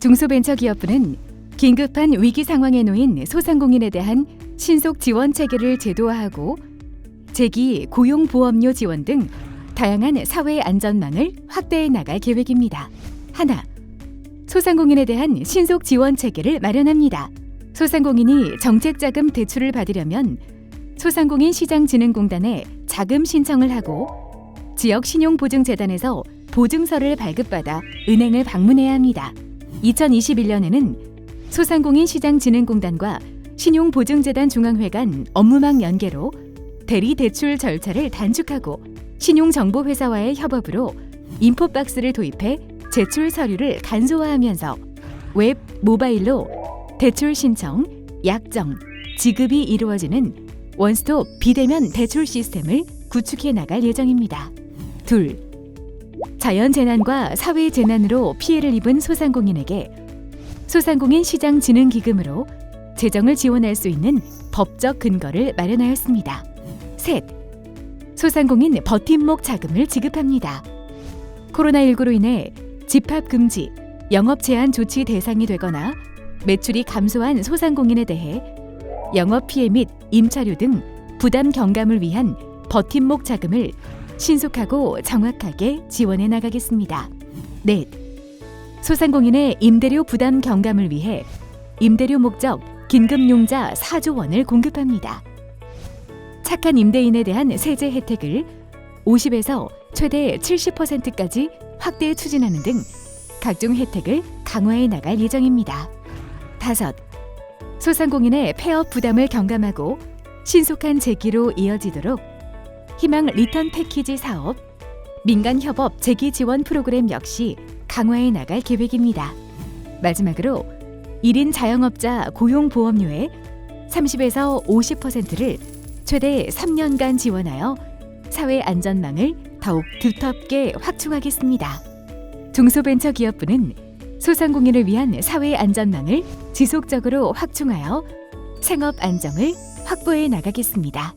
중소벤처기업부는 긴급한 위기 상황에 놓인 소상공인에 대한 신속 지원 체계를 제도화하고 재기 고용 보험료 지원 등 다양한 사회 안전망을 확대해 나갈 계획입니다. 하나, 소상공인에 대한 신속 지원 체계를 마련합니다. 소상공인이 정책자금 대출을 받으려면 소상공인 시장진흥공단에 자금 신청을 하고 지역 신용보증재단에서 보증서를 발급받아 은행을 방문해야 합니다. 2021년에는 소상공인 시장진흥공단과 신용보증재단 중앙회 간 업무망 연계로 대리 대출 절차를 단축하고 신용정보회사와의 협업으로 인포박스를 도입해 제출 서류를 간소화하면서 웹, 모바일로 대출 신청, 약정, 지급이 이루어지는 원스톱 비대면 대출 시스템을 구축해 나갈 예정입니다. 둘, 자연 재난과 사회 재난으로 피해를 입은 소상공인에게 소상공인 시장 진흥 기금으로 재정을 지원할 수 있는 법적 근거를 마련하였습니다. 셋, 소상공인 버팀목 자금을 지급합니다. 코로나19로 인해 집합 금지, 영업 제한 조치 대상이 되거나 매출이 감소한 소상공인에 대해 영업 피해 및 임차료 등 부담 경감을 위한 버팀목 자금을 신속하고 정확하게 지원해 나가겠습니다. 넷. 소상공인의 임대료 부담 경감을 위해 임대료 목적 긴급용자 4조 원을 공급합니다. 착한 임대인에 대한 세제 혜택을 50에서 최대 70%까지 확대 추진하는 등 각종 혜택을 강화해 나갈 예정입니다. 다섯. 소상공인의 폐업 부담을 경감하고 신속한 재기로 이어지도록 희망 리턴 패키지 사업, 민간 협업 재기 지원 프로그램 역시 강화해 나갈 계획입니다. 마지막으로 1인 자영업자 고용보험료의 30에서 50%를 최대 3년간 지원하여 사회 안전망을 더욱 두텁게 확충하겠습니다. 중소벤처기업부는 소상공인을 위한 사회 안전망을 지속적으로 확충하여 생업 안정을 확보해 나가겠습니다.